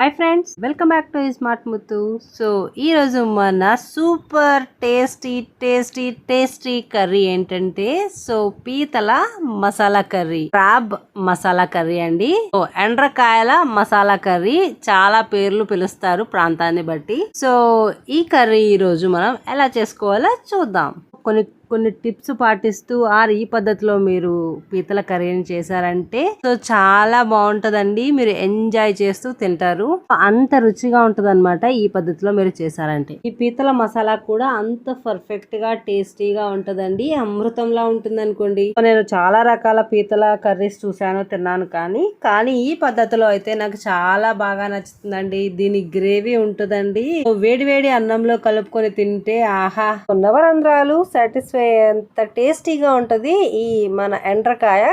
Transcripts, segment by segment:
Hi friends welcome back to smart Muthu so ఈ రోజు మన super tasty tasty tasty curry ఏంటంటే so పీతల masala curry crab masala curry అండి. So ఎండ్రకాయల మసాలా కర్రీ చాలా పేర్లు పిలుస్తారు ప్రాంతాన్ని బట్టి. సో ఈ కర్రీ ఈ రోజు మనం ఎలా చేసుకోవాలో చూద్దాం. కొన్ని కొన్ని టిప్స్ పాటిస్తూ ఆర్ ఈ పద్ధతిలో మీరు పీతల కర్రీని చేశారంటే సో చాలా బాగుంటుందండి. మీరు ఎంజాయ్ చేస్తూ తింటారు. అంత రుచిగా ఉంటుందన్నమాట ఈ పద్ధతిలో మీరు చేశారంటే. ఈ పీతల మసాలా కూడా అంత పర్ఫెక్ట్గా టేస్టీగా ఉంటుందండి. అమృతంలా ఉంటుంది అనుకోండి నేను చాలా రకాల పీతల కర్రీస్ చూశాను తిన్నాను కానీ కానీ ఈ పద్ధతిలో అయితే నాకు చాలా బాగా నచ్చుతుందండి. దీని గ్రేవీ ఉంటుందండి. వేడి వేడి అన్నంలో కలుపుకొని తింటే ఆహా! ఉన్నవరంధ్రాలు సాటిస్ఫై ఎంత టేస్టీగా ఉంటుంది ఈ మన ఎండ్రకాయ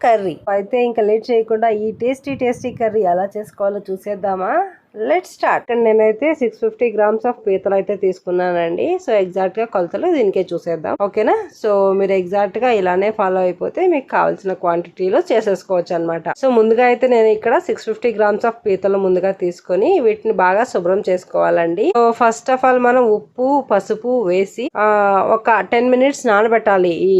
కర్రీ. అయితే ఇంకా లేట్ చేయకుండా ఈ టేస్టీ టేస్టీ కర్రీ ఎలా చేసుకోవాలో చూసేద్దామా? లెట్ స్టార్ట్ నేనైతే సిక్స్ ఫిఫ్టీ గ్రామ్స్ ఆఫ్ పీతలు అయితే తీసుకున్నానండి. సో ఎగ్జాక్ట్గా కొలతలు దీనికే చూసేద్దాం. ఓకేనా సో మీరు ఎగ్జాక్ట్గా ఇలానే ఫాలో అయిపోతే మీకు కావాల్సిన క్వాంటిటీలో చేసేసుకోవచ్చు అనమాట సో ముందుగా అయితే నేను ఇక్కడ సిక్స్ ఫిఫ్టీ గ్రామ్స్ ఆఫ్ పీతలు ముందుగా తీసుకొని వీటిని బాగా శుభ్రం చేసుకోవాలండి. సో ఫస్ట్ ఆఫ్ ఆల్ మనం ఉప్పు పసుపు వేసి ఒక టెన్ మినిట్స్ నానబెట్టాలి ఈ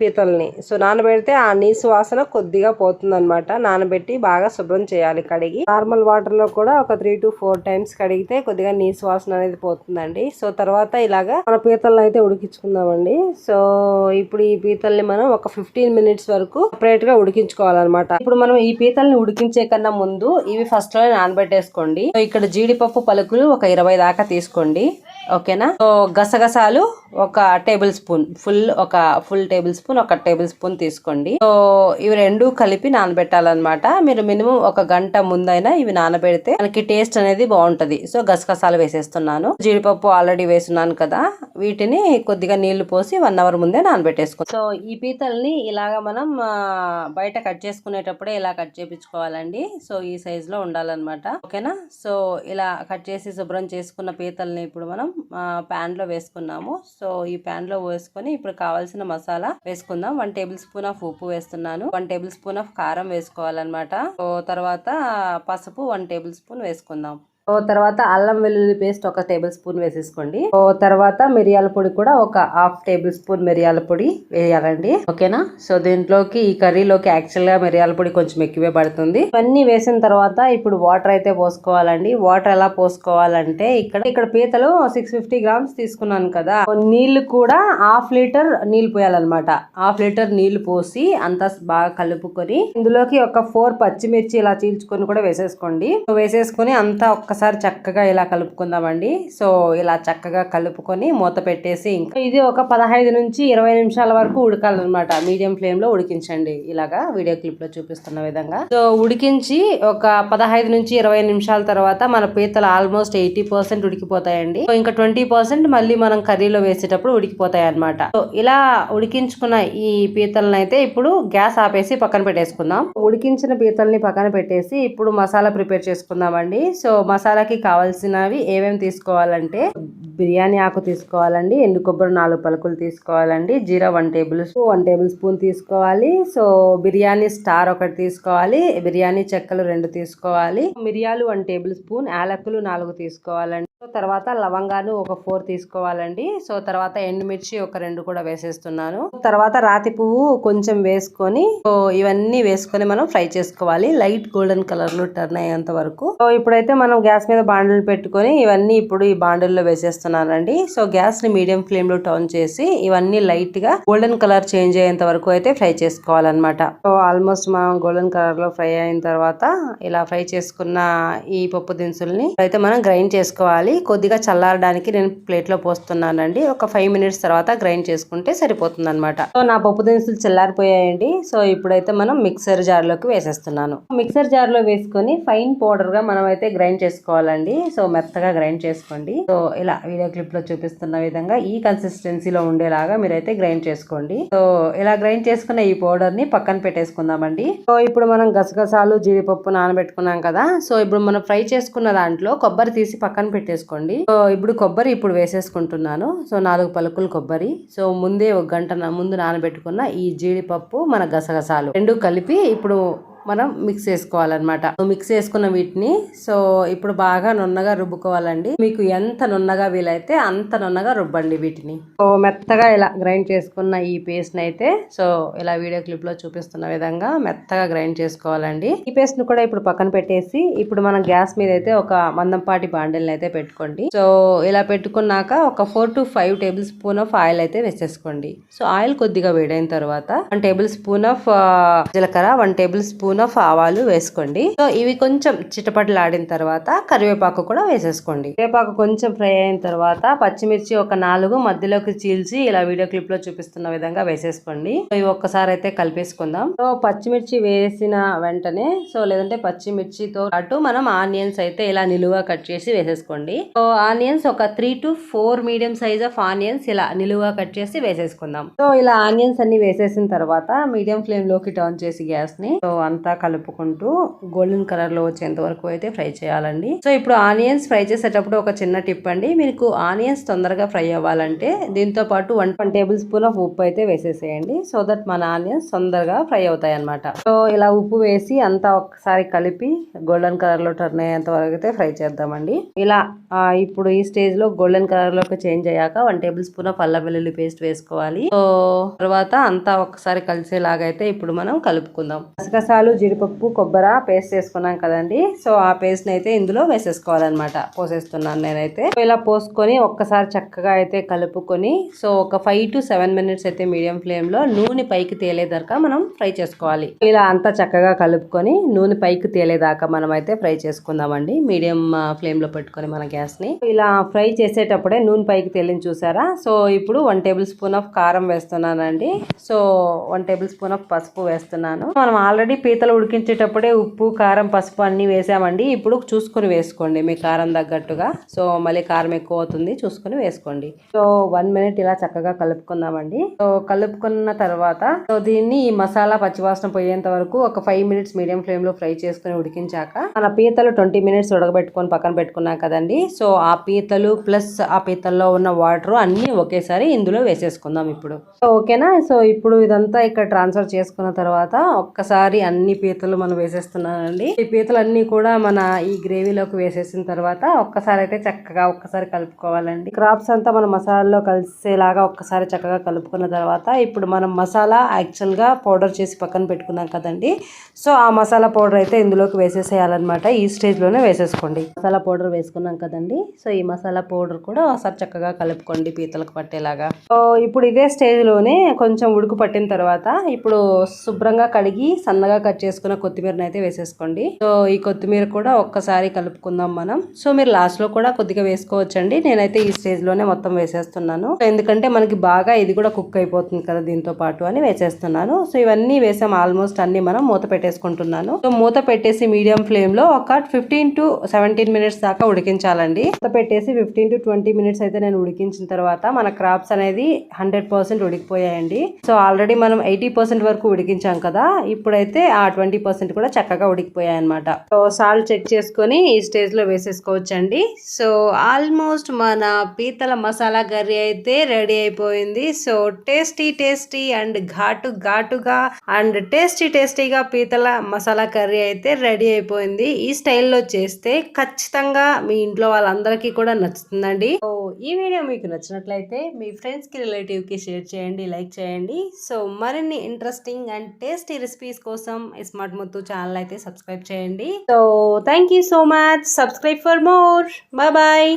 పీతల్ని. సో నానబెడితే ఆ నీసు వాసన కొద్దిగా పోతుంది అనమాట నానబెట్టి బాగా శుభ్రం చేయాలి కడిగి. నార్మల్ వాటర్లో కూడా ఒక త్రీ టు ఫోర్ టైమ్స్ కడిగితే కొద్దిగా నీసు వాసన అనేది పోతుందండి. సో తర్వాత ఇలాగా మన పీతలను అయితే ఉడికించుకుందామండి. సో ఇప్పుడు ఈ పీతల్ని మనం ఒక ఫిఫ్టీన్ మినిట్స్ వరకు సపరేట్గా ఉడికించుకోవాలన్నమాట. ఇప్పుడు మనం ఈ పీతల్ని ఉడికించే కన్నా ముందు ఇవి ఫస్ట్లో నానబెట్టేసుకోండి. సో ఇక్కడ జీడిపప్పు పలుకులు ఒక ఇరవై దాకా తీసుకోండి. ఓకేనా? సో గసగసాలు ఒక టేబుల్ స్పూన్. ఫుల్ ఒక ఫుల్ టేబుల్ స్పూన్ ఒక టేబుల్ స్పూన్ తీసుకోండి. సో ఇవి రెండు కలిపి నానబెట్టాలన్నమాట. మీరు మినిమం ఒక గంట ముందైనా ఇవి నానబెడితే మనకి టేస్ట్ అనేది బాగుంటది. సో గసగసాలు వేసేస్తున్నాను. జీడిపప్పు ఆల్రెడీ వేసున్నాను కదా. వీటిని కొద్దిగా నీళ్ళు పోసి వన్ అవర్ ముందే నానబెట్టేసుకోండి సో ఈ పీతల్ని ఇలాగ మనం బయట కట్ చేసుకునేటప్పుడే ఇలా కట్ చేపించుకోవాలండి. సో ఈ సైజ్లో ఉండాలన్నమాట. ఓకేనా? సో ఇలా కట్ చేసి శుభ్రం చేసుకున్న పీతల్ని ఇప్పుడు మనం ప్యాన్లో వేసుకున్నాము. సో ఈ ప్యాన్లో వేసుకొని ఇప్పుడు కావాల్సిన మసాలా వేసుకుందాం. వన్ టేబుల్ స్పూన్ ఆఫ్ ఉప్పు వేస్తున్నాను. వన్ టేబుల్ స్పూన్ ఆఫ్ కారం వేసుకోవాలన్నమాట. సో తర్వాత పసుపు వన్ టేబుల్ స్పూన్ వేసుకుందాం. తర్వాత అల్లం వెల్లుల్లి పేస్ట్ ఒక టేబుల్ స్పూన్ వేసేసుకోండి. ఓ తర్వాత మిరియాల పొడి కూడా ఒక హాఫ్ టేబుల్ స్పూన్ మిరియాల పొడి వేయాలండి. ఓకేనా? సో దీంట్లోకి ఈ కర్రీలోకి యాక్చువల్గా మిరియాల పొడి కొంచెం ఎక్కువే పడుతుంది. ఇవన్నీ వేసిన తర్వాత ఇప్పుడు వాటర్ అయితే పోసుకోవాలండి. వాటర్ ఎలా పోసుకోవాలంటే ఇక్కడ ఇక్కడ పీతలు సిక్స్ ఫిఫ్టీ గ్రామ్స్ తీసుకున్నాను కదా. నీళ్ళు కూడా హాఫ్ లీటర్ నీళ్ళు పోయాలన్నమాట. హాఫ్ లీటర్ నీళ్ళు పోసి అంతా బాగా కలుపుకొని ఇందులోకి ఒక ఫోర్ పచ్చిమిర్చి ఇలా చీల్చుకొని కూడా వేసేసుకోండి. వేసేసుకొని అంతా ఒక్కసారి చక్కగా ఇలా కలుపుకుందామండి. సో ఇలా చక్కగా కలుపుకొని మూత పెట్టేసి ఇంకా ఇది ఒక పదహైదు నుంచి ఇరవై నిమిషాల వరకు ఉడకాలన్నమాట. మీడియం ఫ్లేమ్లో ఉడికించండి. ఇలాగా వీడియో క్లిప్లో చూపిస్తున్న విధంగా. సో ఉడికించి ఒక పదహైదు నుంచి ఇరవై నిమిషాల తర్వాత మన పీతలు ఆల్మోస్ట్ ఎయిటీ పర్సెంట్ ఉడికిపోతాయండి. సో ఇంకా ట్వంటీ పర్సెంట్ మళ్ళీ మనం కర్రీలో వేసేటప్పుడు ఉడికిపోతాయి అనమాట సో ఇలా ఉడికించుకున్న ఈ పీతలను అయితే ఇప్పుడు గ్యాస్ ఆపేసి పక్కన పెట్టేసుకుందాం. ఉడికించిన పీతల్ని పక్కన పెట్టేసి ఇప్పుడు మసాలా ప్రిపేర్ చేసుకుందామండి. సో మసాలాకి కావాల్సినవి ఏమేమి తీసుకోవాలంటే బిర్యానీ ఆకు తీసుకోవాలండి ఎండు కొబ్బరి నాలుగు పలుకులు తీసుకోవాలండి జీరా one tablespoon one tablespoon తీసుకోవాలి. సో బిర్యానీ స్టార్ ఒకటి తీసుకోవాలి బిర్యానీ చెక్కలు రెండు తీసుకోవాలి. మిరియాలు వన్ టేబుల్ స్పూన్ యాలకులు నాలుగు తీసుకోవాలండి. సో తర్వాత లవంగాలు ఒక ఫోర్ తీసుకోవాలండి. సో తర్వాత ఎండుమిర్చి ఒక రెండు కూడా వేసేస్తున్నాను. తర్వాత రాతి పువ్వు కొంచెం వేసుకొని సో ఇవన్నీ వేసుకొని మనం ఫ్రై చేసుకోవాలి. లైట్ గోల్డెన్ కలర్లో టర్న్ అయ్యేంత వరకు. సో ఇప్పుడైతే మనం గ్యాస్ మీద బాండులు పెట్టుకొని ఇవన్నీ ఇప్పుడు ఈ బాండుల్లో వేసేస్తున్నానండి. సో గ్యాస్ని మీడియం ఫ్లేమ్లో టర్న్ చేసి ఇవన్నీ లైట్గా గోల్డెన్ కలర్ చేంజ్ అయ్యేంత వరకు అయితే ఫ్రై చేసుకోవాలన్నమాట. సో ఆల్మోస్ట్ మనం గోల్డెన్ కలర్లో ఫ్రై అయిన తర్వాత ఇలా ఫ్రై చేసుకున్న ఈ పప్పు దినుసుల్ని అయితే మనం గ్రైండ్ చేసుకోవాలి. కొద్దిగా చల్లారడానికి నేను ప్లేట్లో పోస్తున్నానండి. ఒక ఫైవ్ మినిట్స్ తర్వాత గ్రైండ్ చేసుకుంటే సరిపోతుంది అనమాట సో నా పప్పు దినుసులు చల్లారిపోయాయండి. సో ఇప్పుడైతే మనం మిక్సర్ జార్లోకి వేసేస్తున్నాను. మిక్సర్ జార్లో వేసుకొని ఫైన్ పౌడర్గా మనం అయితే గ్రైండ్ చేసుకోవాలండి. సో మెత్తగా గ్రైండ్ చేసుకోండి. సో ఇలా వీడియో క్లిప్లో చూపిస్తున్న విధంగా ఈ కన్సిస్టెన్సీలో ఉండేలాగా మీరైతే గ్రైండ్ చేసుకోండి. సో ఇలా గ్రైండ్ చేసుకున్న ఈ పౌడర్ని పక్కన పెట్టేసుకుందామండి. సో ఇప్పుడు మనం గసగసాలు జీడిపప్పు నానబెట్టుకున్నాం కదా. సో ఇప్పుడు మనం ఫ్రై చేసుకున్న దాంట్లో కొబ్బరి తీసి పక్కన వేసుకోండి. సో ఇప్పుడు కొబ్బరి ఇప్పుడు వేసేసుకుంటున్నాను. సో నాలుగు పలుకులు కొబ్బరి. సో ముందే ఒక గంట ముందు నానబెట్టుకున్న ఈ జీడిపప్పు మన గసగసాలు. రెండు కలిపి ఇప్పుడు మనం మిక్స్ చేసుకోవాలన్నమాట. మిక్స్ చేసుకున్న వీటిని సో ఇప్పుడు బాగా నున్నగా రుబ్బుకోవాలండి. మీకు ఎంత నున్నగా వీలైతే అంత నున్నగా రుబ్బండి వీటిని. సో మెత్తగా ఇలా గ్రైండ్ చేసుకున్న ఈ పేస్ట్ని అయితే సో ఇలా వీడియో క్లిప్లో చూపిస్తున్న విధంగా మెత్తగా గ్రైండ్ చేసుకోవాలండి. ఈ పేస్ట్ను కూడా ఇప్పుడు పక్కన పెట్టేసి ఇప్పుడు మనం గ్యాస్ మీద అయితే ఒక మందంపాటి బాండిల్ని అయితే పెట్టుకోండి. సో ఇలా పెట్టుకున్నాక ఒక four to five tablespoon of oil అయితే వేసేసుకోండి. సో ఆయిల్ కొద్దిగా వేడైన తర్వాత వన్ టేబుల్ స్పూన్ ఆఫ్ జీలకర్ర వన్ టేబుల్ స్పూన్ ఆఫ్ ఆవాలు వేసుకోండి. సో ఇవి కొంచెం చిటపటలాడిన తర్వాత కరివేపాకు కూడా వేసేసుకోండి. కరివేపాకు కొంచెం ఫ్రై అయిన తర్వాత పచ్చిమిర్చి ఒక నాలుగు మధ్యలోకి చీల్చి ఇలా వీడియో క్లిప్లో చూపిస్తున్న విధంగా వేసేసుకోండి. సో ఇవి ఒక్కసారి అయితే కలిపేసుకుందాం. సో పచ్చిమిర్చి వేసిన వెంటనే సో లేదంటే పచ్చిమిర్చితో పాటు మనం ఆనియన్స్ అయితే ఇలా నిలువుగా కట్ చేసి వేసేసుకోండి. సో ఆనియన్స్ ఒక three to four medium size of onions ఇలా నిలువుగా కట్ చేసి వేసేసుకుందాం. సో ఇలా ఆనియన్స్ అన్ని వేసేసిన తర్వాత మీడియం ఫ్లేమ్లోకి టర్న్ చేసి గ్యాస్ని సో అంత కలుపుకుంటూ గోల్డెన్ కలర్లో వచ్చేంత వరకు అయితే ఫ్రై చేయాలండి. సో ఇప్పుడు ఆనియన్స్ ఫ్రై చేసేటప్పుడు ఒక చిన్న టిప్ అండి. మీకు ఆనియన్స్ తొందరగా ఫ్రై అవ్వాలంటే దీంతో పాటు one one tablespoon of ఉప్పు అయితే వేసేసేయండి. సో దట్ మన ఆనియన్స్ తొందరగా ఫ్రై అవుతాయి అనమాట సో ఇలా ఉప్పు వేసి అంతా ఒకసారి కలిపి గోల్డెన్ కలర్లో టర్న్ అయ్యేంత వరకు అయితే ఫ్రై చేద్దామండి. ఇలా ఇప్పుడు ఈ స్టేజ్లో గోల్డెన్ కలర్లోకి చేంజ్ అయ్యాక వన్ టేబుల్ స్పూన్ ఆఫ్ అల్లం వెల్లుల్లి పేస్ట్ వేసుకోవాలి. సో తర్వాత అంతా ఒకసారి కలిసేలాగా అయితే ఇప్పుడు మనం కలుపుకుందాం. గసగసాలు జీడిపప్పు కొబ్బరి పేస్ట్ చేసుకున్నాం కదండి. సో ఆ పేస్ట్ని అయితే ఇందులో వేసేసుకోవాలన్నమాట. పోసేస్తున్నాను నేనైతే. ఇలా పోసుకొని ఒక్కసారి చక్కగా అయితే కలుపుకొని సో ఒక ఫైవ్ టు సెవెన్ మినిట్స్ అయితే మీడియం ఫ్లేమ్లో నూనె పైకి తేలేదాకా మనం ఫ్రై చేసుకోవాలి. ఇలా అంతా చక్కగా కలుపుకొని నూనె పైకి తేలేదాకా మనం అయితే ఫ్రై చేసుకుందామండి. మీడియం ఫ్లేమ్లో పెట్టుకొని మన గ్యాస్ని ఇలా ఫ్రై చేసేటప్పుడే నూనె పైకి తేలిని చూసారా? సో ఇప్పుడు వన్ టేబుల్ స్పూన్ ఆఫ్ కారం వేస్తున్నానండి. So one tablespoon of పసుపు వేస్తున్నాను. మనం ఆల్రెడీ పీతలు ఉడికించేటప్పుడే ఉప్పు కారం పసుపు అన్నీ వేసామండి. ఇప్పుడు చూసుకొని వేసుకోండి మీ కారం తగ్గట్టుగా. సో మళ్ళీ కారం ఎక్కువ అవుతుంది చూసుకొని వేసుకోండి. సో వన్ మినిట్ ఇలా చక్కగా కలుపుకుందామండి. సో కలుపుకున్న తర్వాత సో దీన్ని ఈ మసాలా పచ్చివాసన పోయేంత వరకు ఒక ఫైవ్ మినిట్స్ మీడియం ఫ్లేమ్లో ఫ్రై చేసుకుని ఉడికించాక మన పీతలు ట్వంటీ మినిట్స్ ఉడకబెట్టుకొని పక్కన పెట్టుకున్నాం కదండి. సో ఆ పీతలు ప్లస్ ఆ పీతల్లో ఉన్న వాటర్ అన్నీ ఒకేసారి ఇందులో వేసేసుకుందాం ఇప్పుడు. సో ఓకేనా? సో ఇప్పుడు ఇదంతా ఇక్కడ ట్రాన్స్ఫర్ చేసుకున్న తర్వాత ఒక్కసారి అన్ని పీతలు మనం వేసేస్తున్నానండి. ఈ పీతలు అన్ని కూడా మన ఈ గ్రేవీలోకి వేసేసిన తర్వాత ఒక్కసారి అయితే చక్కగా ఒక్కసారి కలుపుకోవాలండి. క్రాప్స్ అంతా మన మసాలాలో కలిసేలాగా ఒక్కసారి చక్కగా కలుపుకున్న తర్వాత ఇప్పుడు మనం మసాలా యాక్చువల్గా పౌడర్ చేసి పక్కన పెట్టుకున్నాం కదండి. సో ఆ మసాలా పౌడర్ అయితే ఇందులోకి వేసేసేయాలన్నమాట. ఈ స్టేజ్లోనే వేసేసుకోండి. మసాలా పౌడర్ వేసుకున్నాం కదండి. సో ఈ మసాలా పౌడర్ కూడా ఒకసారి చక్కగా కలుపుకోండి పీతలకు పట్టేలాగా. సో ఇప్పుడు ఇదే స్టేజ్లోనే కొంచెం ఉడుకు పట్టిన తర్వాత ఇప్పుడు శుభ్రంగా కడిగి సన్నగా కట్ చేసుకున్న కొత్తిమీరని అయితే వేసేసుకోండి. సో ఈ కొత్తిమీర కూడా ఒక్కసారి కలుపుకుందాం మనం. సో మీరు లాస్ట్లో కూడా కొద్దిగా వేసుకోవచ్చండి. నేనైతే ఈ స్టేజ్లోనే మొత్తం వేసేస్తున్నాను. ఎందుకంటే మనకి బాగా ఇది కూడా కుక్ అయిపోతుంది కదా దీంతో పాటు అని వేసేస్తున్నాను. సో ఇవన్నీ వేసాం ఆల్మోస్ట్ అన్ని మనం మూత పెట్టేసుకుంటున్నాను. సో మూత పెట్టేసి మీడియం ఫ్లేమ్లో ఒక ఫిఫ్టీన్ టు సెవెంటీన్ మినిట్స్ దాకా ఉడికించాలండి. మూత పెట్టేసి ఫిఫ్టీన్ టు ట్వంటీ మినిట్స్ అయితే నేను ఉడికించిన తర్వాత మన క్రాప్స్ అనేది హండ్రెడ్ పర్సెంట్ ఉడికిపోయాయండి. సో ఆల్రెడీ మనం ఎయిటీ పర్సెంట్ వరకు ఉడికించాం కదా. ఇప్పుడైతే ఆ ట్వంటీ పర్సెంట్ కూడా చక్కగా ఉడికిపోయాయి అనమాట సో సాల్ట్ చెక్ చేసుకొని ఈ స్టేజ్లో వేసేసుకోవచ్చండి. సో ఆల్మోస్ట్ మన పీతల మసాలా కర్రీ అయితే రెడీ అయిపోయింది. సో టేస్టీ టేస్టీ అండ్ ఘాటు ఘాటుగా అండ్ టేస్టీ టేస్టీగా పీతల మసాలా కర్రీ అయితే రెడీ అయిపోయింది. ఈ స్టైల్లో చేస్తే ఖచ్చితంగా మీ ఇంట్లో వాళ్ళందరికీ కూడా నచ్చుతుందండి. సో ఈ వీడియో మీకు నచ్చినట్లయితే మీ ఫ్రెండ్స్కి రిలేటివ్కి షేర్ చేయండి లైక్ చేయండి. సో మరిన్ని ఇంట్రెస్టింగ్ అండ్ టేస్టీ రెసిపీస్ కోసం స్మార్ట్ ముత్తు ఛానల్ అయితే సబ్స్క్రైబ్ చేయండి. So thank you so much subscribe for more bye bye